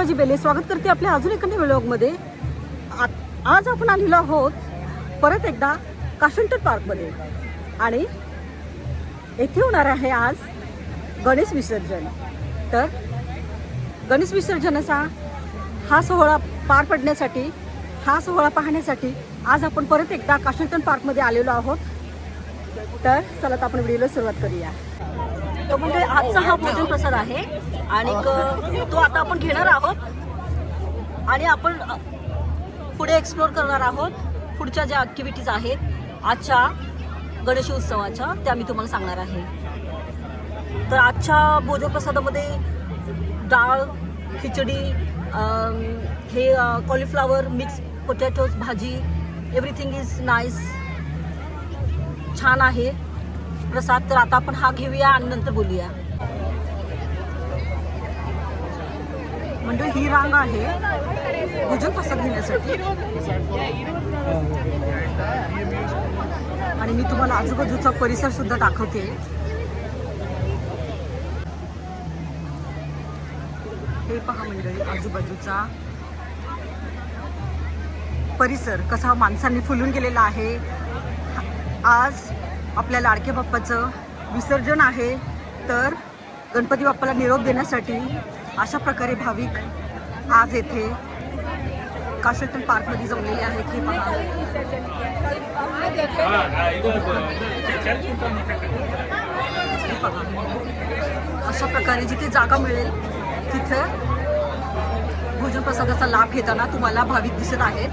शिवाजी बेले. स्वागत करते आपल्या अजून एका व्लॉगमध्ये आ- आज आपण आलेलो आहोत परत एकदा काशंटर पार्कमध्ये आणि येथे होणार आहे आज गणेश विसर्जन. तर गणेश विसर्जनाचा हा सोहळा पार पडण्यासाठी हा सोहळा पाहण्यासाठी आज आपण परत एकदा काशंटन पार्कमध्ये आलेलो आहोत. तर चला तर आपण व्हिडिओला सुरुवात करूया. तो म्हणजे आजचा हा भोजन प्रसाद आहे. आणि तो आता आपण घेणार आहोत. आणि आपण पुढे एक्सप्लोर करणार आहोत. पुढच्या ज्या ॲक्टिव्हिटीज आहेत आजच्या गणेश उत्सवाच्या त्या मी तुम्हाला सांगणार आहे. तर आजच्या भोजन प्रसादामध्ये डाळ खिचडी हे कॉलीफ्लावर मिक्स पोटॅटोज भाजी एव्हरीथिंग इज नाईस छान आहे. प्रसाद तर आता आपण हा घेऊया आणि नंतर बोलूया. म्हणजे ही रांग आहे. भोजन प्रसाद घेण्यासाठी. आणि मी तुम्हाला आजूबाजूचा परिसर सुद्धा दाखवते. हे पहा मंडळी आजूबाजूचा परिसर कसा माणसांनी फुलून गेलेला आहे. आज आपल्या लाडके बाप्पाचं विसर्जन आहे तर गणपती बाप्पाला निरोप देण्यासाठी अशा प्रकारे भाविक आज येथे काशलटन पार्कमध्ये जमलेले आहेत. हे पहा. अशा प्रकारे जिथे जागा मिळेल तिथे भोजन प्रसादाचा लाभ घेताना तुम्हाला भाविक दिसत आहेत.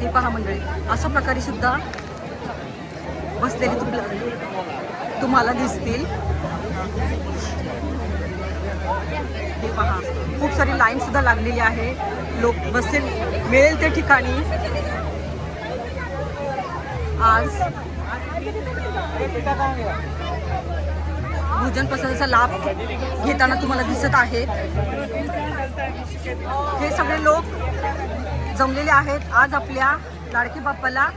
हे पहा मंडळी. अशा प्रकारे सुद्धा बसलेली तुला तुम्हाला दिसतील. हे पहा खूप सारी लाईन सुद्धा लागलेली आहे. लोक बसेल मिळेल त्या ठिकाणी. आज भोजन पसंतीचा लाभ घेताना तुम्हाला दिसत आहेत हे सगळे लोक जमलेले आहेत. आज आपल्या लाडके बाप्पाला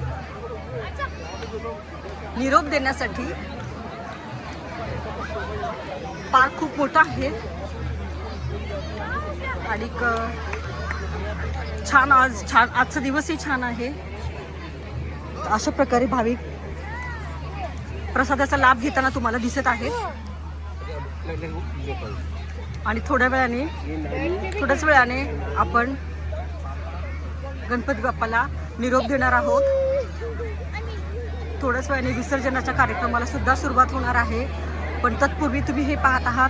निरोप देण्यासाठी पार्क खूप मोठा आहे. आणि छान आज छान आजचा दिवसही छान आहे. अशा प्रकारे भाविक प्रसादाचा लाभ घेताना तुम्हाला दिसत आहे आणि थोड्या वेळाने थोड्याच वेळाने आपण गणपती बाप्पाला निरोप देणार आहोत. थोड्याच वेळाने विसर्जनाच्या कार्यक्रमाला सुद्धा सुरुवात होणार आहे. पण तत्पूर्वी तुम्ही हे पाहत आहात.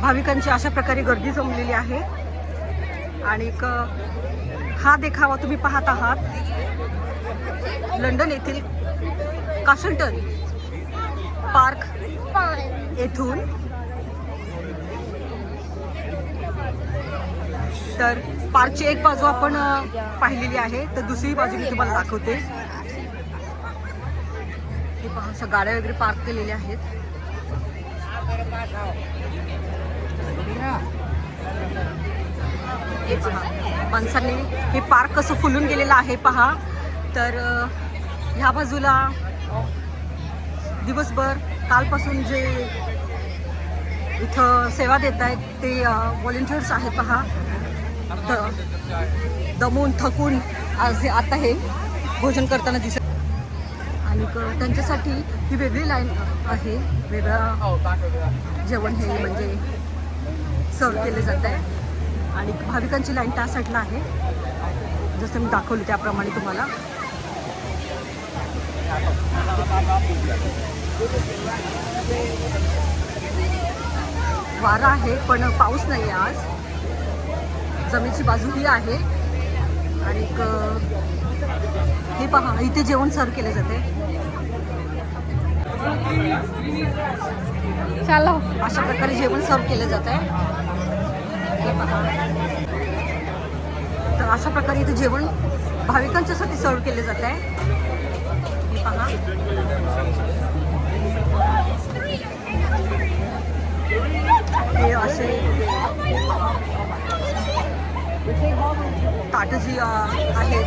भाविकांची अशा प्रकारे गर्दी जमलेली आहे. आणि हा देखावा तुम्ही पाहत आहात. लंडन येथील काशल्टन पार्क येथून. तर पार्कची एक बाजू आपण पाहिलेली आहे. तर दुसरी बाजू मी तुम्हाला दाखवते. हे पहा गाड्या वगैरे पार्क केलेल्या आहेत. माणसांनी हे पार्क कसं फुलून गेलेलं आहे पहा. तर ह्या बाजूला दिवसभर कालपासून जे इथं सेवा देत आहेत ते व्हॉलेंटियर्स आहेत पहा. दमून थकून आज हे आता हे भोजन करताना दिसत आणि त्यांच्यासाठी ही वेगळी लाईन आहे. वेगळं जेवण हे म्हणजे सर्व केले जात आहे. आणि भाविकांची लाईन त्या साईडला आहे. जसं मी दाखवलं त्याप्रमाणे तुम्हाला. वारा आहे पण पाऊस नाही आहे आज. जमीनची बाजू ही आहे. आणि हे पहा इथे जेवण सर्व केले जाते. चालो. अशा प्रकारे जेवण सर्व केलं जात आहे. हे तर अशा प्रकारे इथे जेवण भाविकांच्यासाठी सर्व केले जात आहे. हे पहा. हे असे ताटं जी आहे.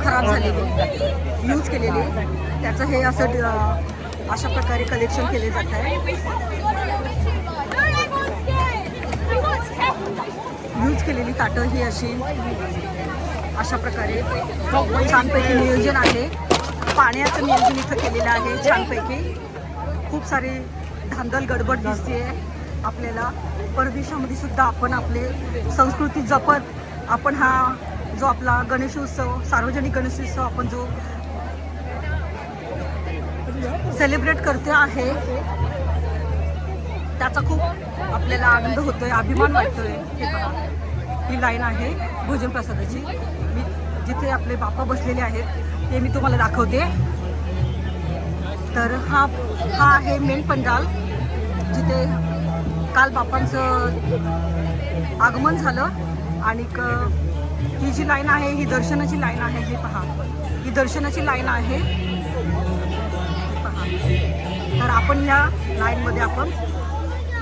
खराब झालेली. यूज केलेली. त्याचं हे असं अशा प्रकारे कलेक्शन केले जात आहे. यूज केलेली ताटं ही अशी अशा प्रकारे. छानपैकी नियोजन आहे. पाण्याचं नियोजन इथं केलेलं आहे छानपैकी. खूप सारी धांदल गडबड दिसते आपल्याला परदेशामध्ये सुद्धा आपण आपले संस्कृती जपत आपण हा जो आपला गणेशोत्सव सार्वजनिक गणेशोत्सव आपण जो सेलिब्रेट करते आहे त्याचा खूप आपल्याला आनंद होतोय अभिमान वाटतोय. हे बघा. ही लाईन आहे भोजन प्रसादाची. मी जिथे आपले बापा बसलेले आहेत ते मी तुम्हाला दाखवते. तर हा हा आहे मेन पंडाल जिथे काल बापांचं आगमन झालं आणि ही जी लाईन आहे ही दर्शनाची लाईन आहे हे पहा. ही दर्शनाची लाईन आहे. पहा. तर आपण या लाईनमध्ये आपण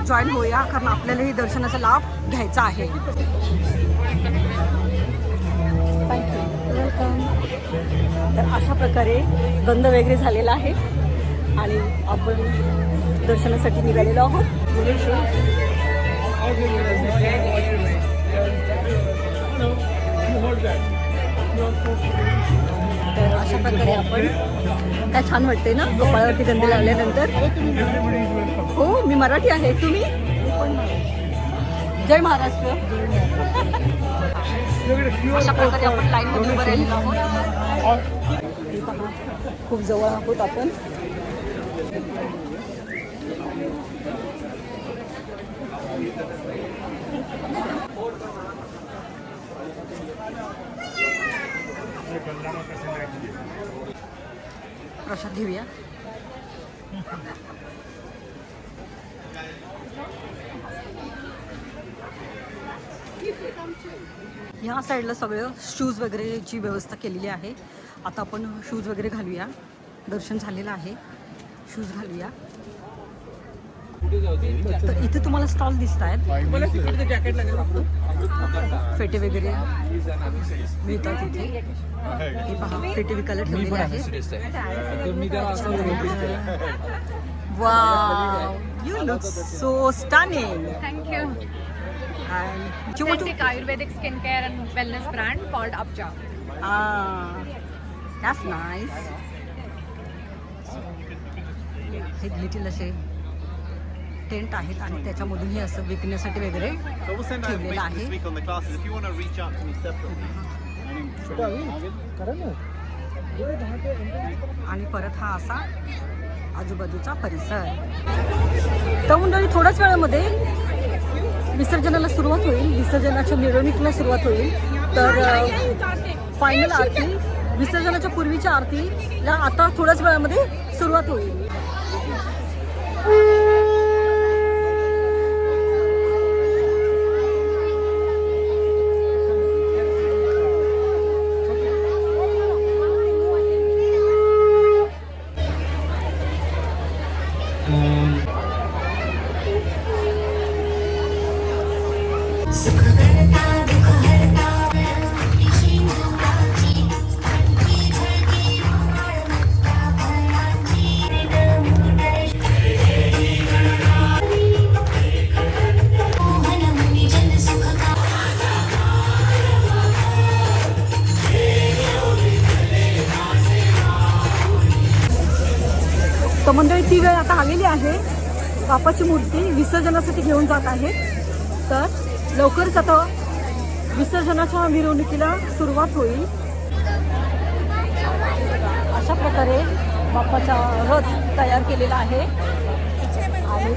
जॉईन होऊया कारण आपल्याला ही दर्शनाचा लाभ घ्यायचा आहे. वेलकम तर अशा प्रकारे गंध वगैरे झालेला आहे. आणि आपण दर्शनासाठी निघालेलो आहोत. तर अशा प्रकारे आपण काय छान वाटते ना? कपाळावरती गंदी लावल्यानंतर हो मी मराठी आहे. तुम्ही? जय महाराष्ट्र. अशा प्रकारे आपण लाईन मध्ये उभं राहिलेलो आहोत. खूप जवळ आहोत आपण. प्रसाद घेऊया. ह्या साईडला सगळं शूज वगैरेची व्यवस्था केलेली आहे. आता आपण शूज वगैरे घालूया. दर्शन झालेलं आहे. शूज़ घालूया तर इथे तुम्हाला स्टॉल दिसत आहेत फेटे वगैरे मिळतात इथे हे पहा फेटे विकायला ठेवलेले आहे wow you look so stunning Thank you. and you want to Authentic Ayurvedic skincare and wellness brand called Abja. Ah, that's nice. हे लिटिल असे टेंट आहेत आणि त्याच्यामधून हे असं विकण्यासाठी वगैरे ठेवलेलं आहे. आणि परत हा असा आजूबाजूचा परिसर. तर मंडळी थोड्याच वेळामध्ये विसर्जनाला सुरुवात होईल. विसर्जनाच्या मिरवणुकीला सुरुवात होईल. तर फायनल आरती विसर्जनाच्या पूर्वीच्या आरतीला आता थोड्याच वेळामध्ये सुरुवात होईल. तर मंडळी ती वेळ आता आलेली आहे. बापाची मूर्ती विसर्जनासाठी घेऊन जात आहे. तर लवकरच आता विसर्जनाच्या मिरवणुकीला सुरुवात होईल. अशा प्रकारे बाप्पाचा रथ तयार केलेला आहे. आणि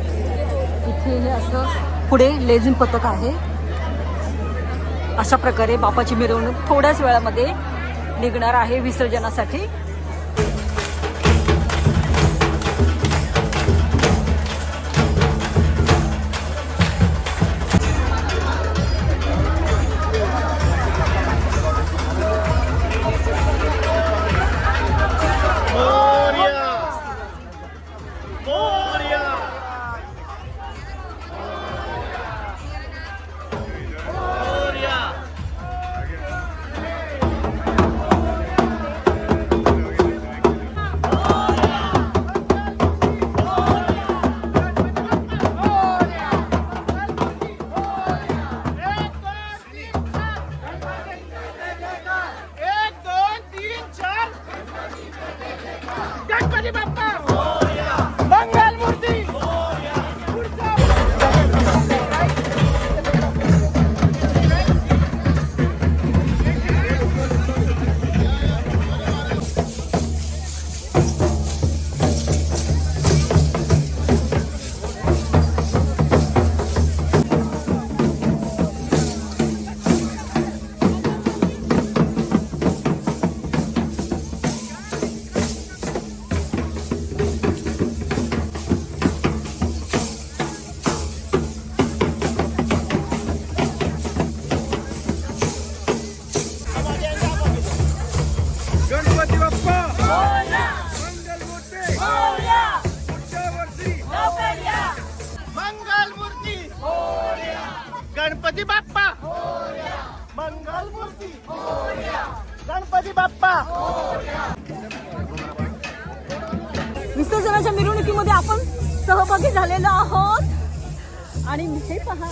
इथे हे असं पुढे लेझिम पथक आहे. अशा प्रकारे बापाची मिरवणूक थोड्याच वेळामध्ये निघणार आहे विसर्जनासाठी. गणपती बाप्पा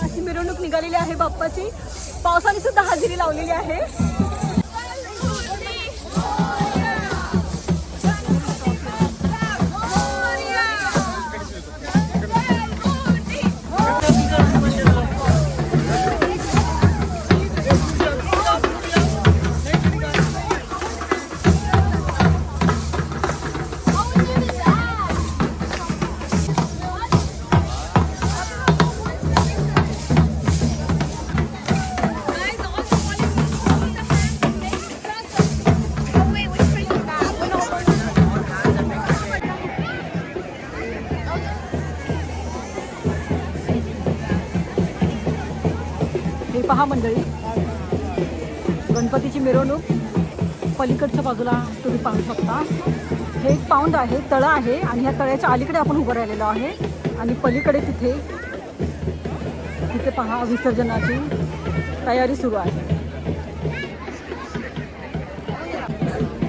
अशी मिरवणूक निघालेली आहे बाप्पाची. पावसाने सुद्धा हजेरी लावलेली आहे. गणपतीची मिरवणूक. पलीकडच्या बाजूला तुम्ही पाहू शकता. हे एक पाऊंड आहे तळं आहे आणि ह्या तळ्याच्या अलीकडे आपण उभं राहिलेलो आहे. आणि पलीकडे तिथे तिथे पहा विसर्जनाची तयारी सुरू आहे.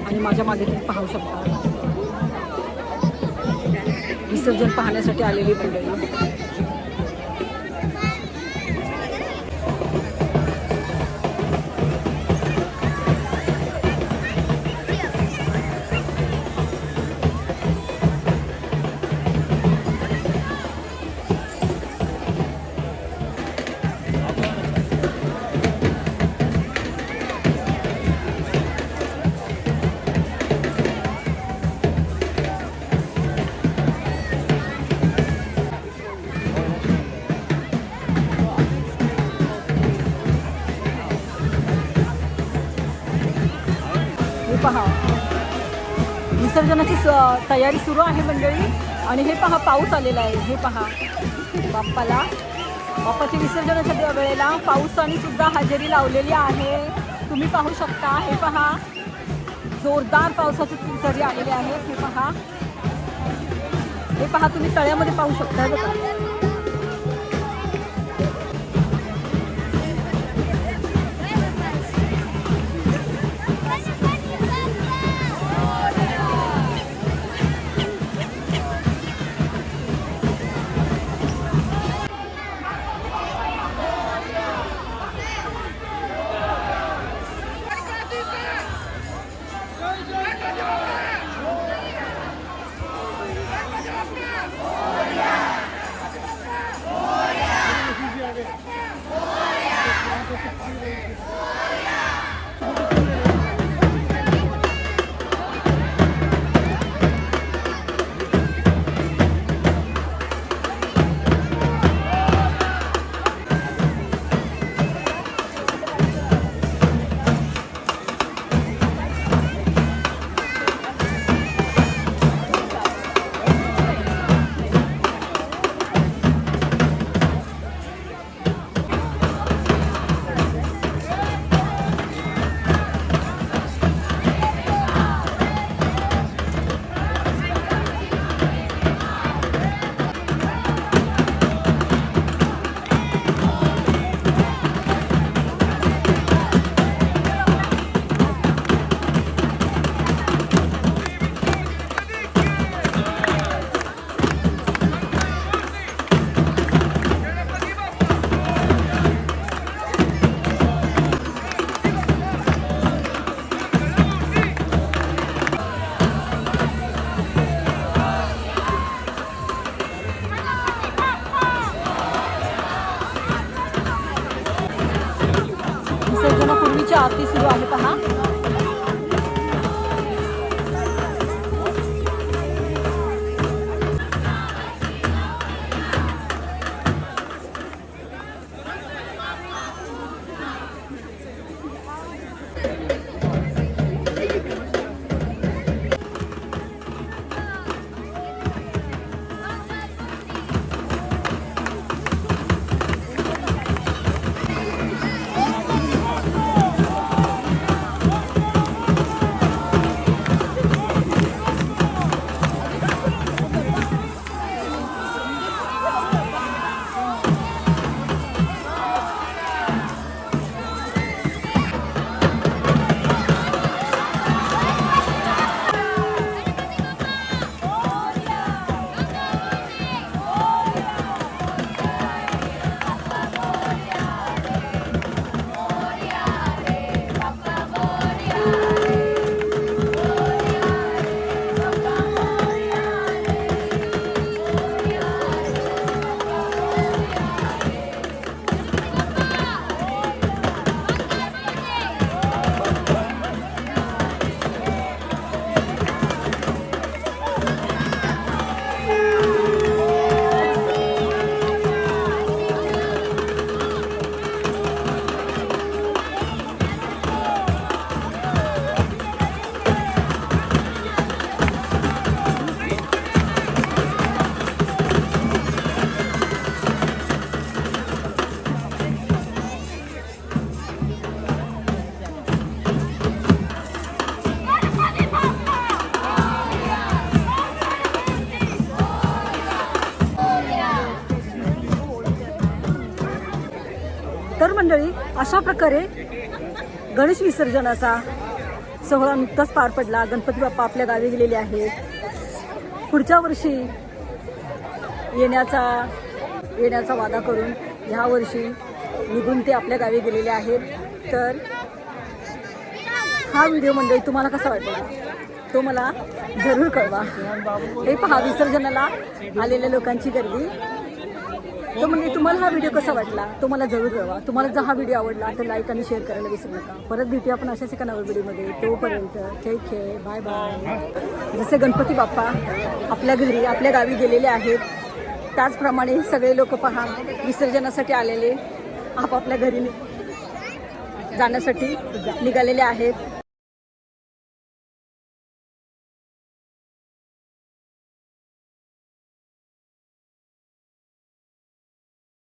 आणि माझ्या मागे तुम्ही पाहू शकता. विसर्जन पाहण्यासाठी आलेली मंडळी. पहा. विसर्जनाची स- तयारी सुरू आहे मंडळी. आणि हे पहा पाऊस आलेला आहे. हे पहा. बाप्पाला. बाप्पाच्या विसर्जनाच्या वेळेला पावसाने सुद्धा हजेरी लावलेली आहे. तुम्ही पाहू शकता. हे पहा. जोरदार पावसाची सरी आलेली आहे. हे पहा. हे पहा तुम्ही तळ्यामध्ये पाहू शकता. बघा. अशा प्रकारे गणेश विसर्जनाचा सोहळा नुकताच पार पडला. गणपती बाप्पा आपल्या गावी गेलेले आहेत. पुढच्या वर्षी येण्याचा येण्याचा वादा करून ह्या वर्षी निघून ते आपल्या गावी गेलेले आहेत. तर हा व्हिडिओ मंडळी तुम्हाला कसा वाटला? तो मला जरूर कळवा. हे पहा विसर्जनाला आलेल्या लोकांची गर्दी. तर म्हणजे तुम्हाला हा व्हिडिओ कसा वाटला? तो मला जरूर कळवा. तुम्हाला जर हा व्हिडिओ आवडला तर लाईक आणि शेअर करायला विसरू नका. परत भेटूया आपण अशाच एका नव्या व्हिडिओमध्ये तोपर्यंत टेक केअर बाय बाय जसे गणपती बाप्पा आपल्या घरी आपल्या गावी गेलेले आहेत त्याचप्रमाणे सगळे लोक पहा विसर्जनासाठी आलेले आपापल्या घरी जाण्यासाठी निघालेले आहेत.